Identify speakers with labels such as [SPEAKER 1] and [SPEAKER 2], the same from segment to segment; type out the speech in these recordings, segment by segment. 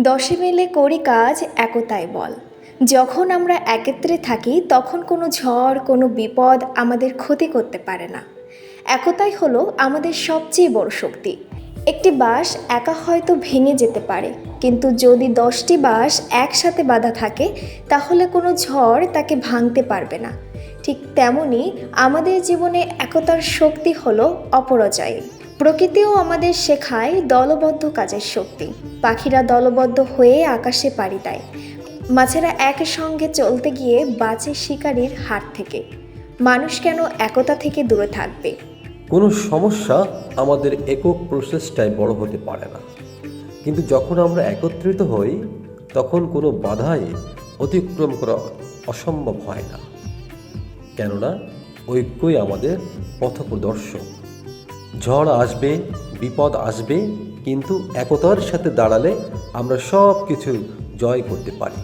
[SPEAKER 1] দশে মিলে করি কাজ একতায় বল। যখন আমরা একত্রে থাকি, তখন কোনো ঝড়, কোনো বিপদ আমাদের ক্ষতি করতে পারে না। একতাই হলো আমাদের সবচেয়ে বড় শক্তি। একটি বাঁশ একা হয়তো ভেঙে যেতে পারে, কিন্তু যদি দশটি বাঁশ একসাথে বাঁধা থাকে, তাহলে কোনো ঝড় তাকে ভাঙতে পারবে না। ঠিক তেমনি আমাদের জীবনে একতার শক্তি হলো অপরাজয়। প্রকৃতিও আমাদের শেখায় দলবদ্ধ কাজের শক্তি। পাখিরা দলবদ্ধ হয়ে আকাশে পাড়ি দেয়। মাছেরা একসঙ্গে চলতে গিয়ে বাঁচে শিকারীর হাত থেকে। মানুষ কেন একতা থেকে দূরে থাকবে?
[SPEAKER 2] কোনো সমস্যা আমাদের একক প্রসেসটাই বড় হতে পারে না। কিন্তু যখন আমরা একত্রিত হই, তখন কোনো বাধাই অতিক্রম করা অসম্ভব হয় না। কেননা ঐক্যই আমাদের পথপ্রদর্শক ঝড় আসবে, বিপদ আসবে, কিন্তু একতার সাথে দাঁড়ালে আমরা সব কিছু জয় করতে পারি।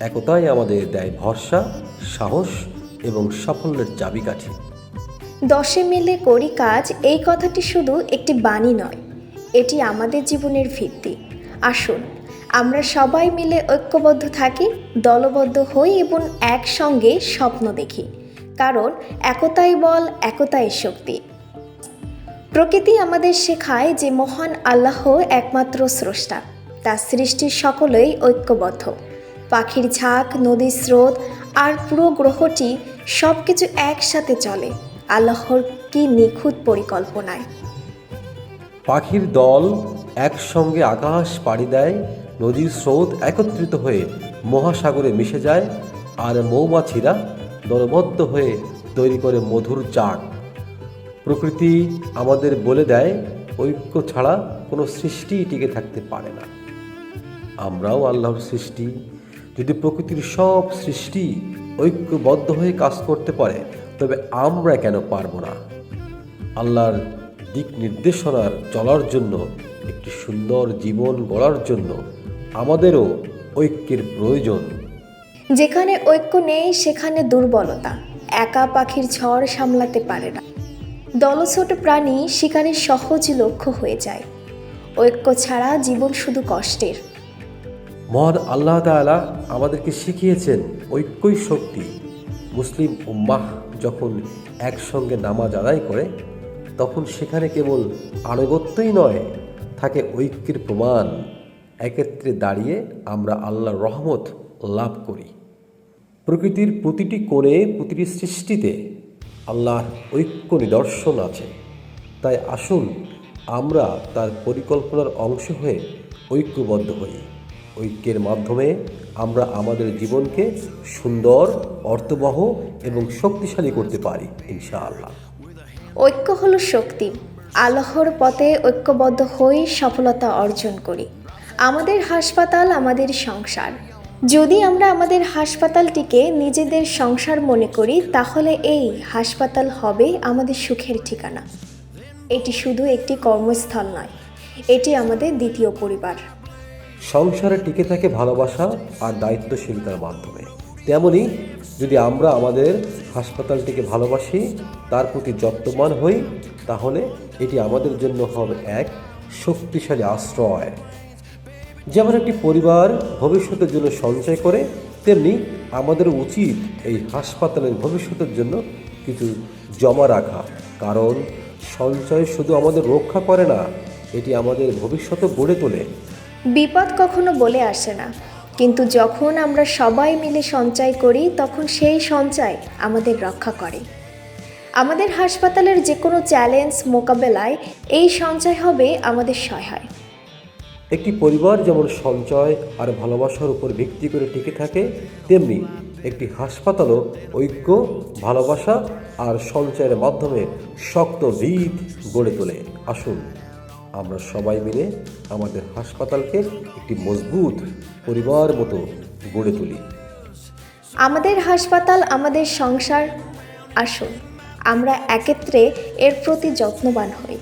[SPEAKER 2] একতাই আমাদের দেয় ভরসা, সাহস এবং সাফল্যের চাবিকাঠি।
[SPEAKER 1] দশে মিলে করি কাজ, এই কথাটি শুধু একটি বাণী নয়, এটি আমাদের জীবনের ভিত্তি। আসুন, আমরা সবাই মিলে ঐক্যবদ্ধ থাকি, দলবদ্ধ হই এবং একসঙ্গে স্বপ্ন দেখি। কারণ একতাই বল, একতাই শক্তি। প্রকৃতি আমাদের শেখায় যে মহান আল্লাহ একমাত্র স্রষ্টা। তার সৃষ্টির সকলেই ঐক্যবদ্ধ। পাখির ঝাঁক, নদীর স্রোত আর পুরো গ্রহটি সব কিছু একসাথে চলে। আল্লাহর কি নিখুঁত পরিকল্পনায়।
[SPEAKER 2] পাখির দল একসঙ্গে আকাশ পাড়ি দেয়, নদীর স্রোত একত্রিত হয়ে মহাসাগরে মিশে যায়, আর মৌমাছিরা দলবদ্ধ হয়ে তৈরি করে মধুর চাক। প্রকৃতি আমাদের বলে দেয়, ঐক্য ছাড়া কোনো সৃষ্টি টিকে থাকতে পারে না। আমরাও আল্লাহর সৃষ্টি। যদি প্রকৃতির সব সৃষ্টি ঐক্যবদ্ধ হয়ে কাজ করতে পারে, তবে আমরা কেন পারব না? আল্লাহর দিক নির্দেশনার চলার জন্য, একটি সুন্দর জীবন গড়ার জন্য আমাদেরও ঐক্যের প্রয়োজন।
[SPEAKER 1] যেখানে ঐক্য নেই, সেখানে দুর্বলতা। একা পাখির ঝড় সামলাতে পারে না। দলছোট প্রাণী শিকারের সহজ লক্ষ্য হয়ে যায়। ঐক্য ছাড়া জীবন শুধু কষ্টের।
[SPEAKER 2] মহান আল্লাহ তাআলা আমাদেরকে শিখিয়েছেন ঐক্যই শক্তি। মুসলিম উম্মাহ যখন একসঙ্গে নামাজ আদায় করে, তখন সেখানে কেবল আনুগত্যই নয়, থাকে ঐক্যের প্রমাণ। একত্রে দাঁড়িয়ে আমরা আল্লাহর রহমত লাভ করি। প্রকৃতির প্রতিটি কোণে, প্রতিটি সৃষ্টিতে আল্লাহর ঐক্য নিদর্শন আছে। তাই আসুন আমরা তার পরিকল্পনার অংশ হয়ে ঐক্যবদ্ধ হই। ঐক্যের মাধ্যমে আমরা আমাদের জীবনকে সুন্দর, অর্থবহ এবং শক্তিশালী করতে পারি, ইনশাআল্লাহ।
[SPEAKER 1] ঐক্য হলো শক্তি। আল্লাহর পথে ঐক্যবদ্ধ হয়ে সফলতা অর্জন করি। আমাদের হাসপাতাল, আমাদের সংসার। যদি আমরা আমাদের হাসপাতালটিকে নিজেদের সংসার মনে করি, তাহলে এই হাসপাতাল হবে আমাদের সুখের ঠিকানা। এটি শুধু একটি কর্মস্থল নয়, এটি আমাদের দ্বিতীয় পরিবার।
[SPEAKER 2] সংসারে টিকে থাকে ভালোবাসা আর দায়িত্বশীলতার মাধ্যমে। তেমনি, যদি আমরা আমাদের হাসপাতালটিকে ভালোবাসি, তার প্রতি যত্নবান হই, তাহলে এটি আমাদের জন্য হবে এক শক্তিশালী আশ্রয়। যেমন একটি পরিবার ভবিষ্যতের জন্য সঞ্চয় করে, তেমনি আমাদের উচিত এই হাসপাতালের ভবিষ্যতের জন্য কিছু জমা রাখা। কারণ সঞ্চয় শুধু আমাদের রক্ষা করে না, এটি আমাদের ভবিষ্যতে গড়ে তোলে।
[SPEAKER 1] বিপদ কখনো বলে আসে না। কিন্তু যখন আমরা সবাই মিলে সঞ্চয় করি, তখন সেই সঞ্চয় আমাদের রক্ষা করে। আমাদের হাসপাতালের যে কোনো চ্যালেঞ্জ মোকাবেলায় এই সঞ্চয় হবে আমাদের সহায়।
[SPEAKER 2] একটি পরিবার যেমন সঞ্চয় আর ভালোবাসার উপর ভিত্তি করে টিকে থাকে, তেমনি একটি হাসপাতালও ঐক্য, ভালোবাসা আর সঞ্চয়ের মাধ্যমে শক্ত ভিত গড়ে তোলে। আসুন, আমরা সবাই মিলে আমাদের হাসপাতালকে একটি মজবুত পরিবার মতো গড়ে তুলি।
[SPEAKER 1] আমাদের হাসপাতাল, আমাদের সংসার, আসুন, আমরা একত্রে এর প্রতি যত্নবান হই।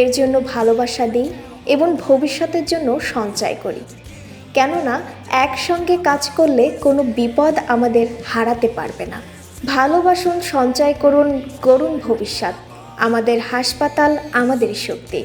[SPEAKER 1] এর জন্য ভালোবাসা দিই এবং ভবিষ্যতের জন্য সঞ্চয় করি। কেননা, একসঙ্গে কাজ করলে কোনো বিপদ আমাদের হারাতে পারবে না। ভালোবাসুন, সঞ্চয় করুন করুন ভবিষ্যৎ। আমাদের হাসপাতাল আমাদের শক্তি।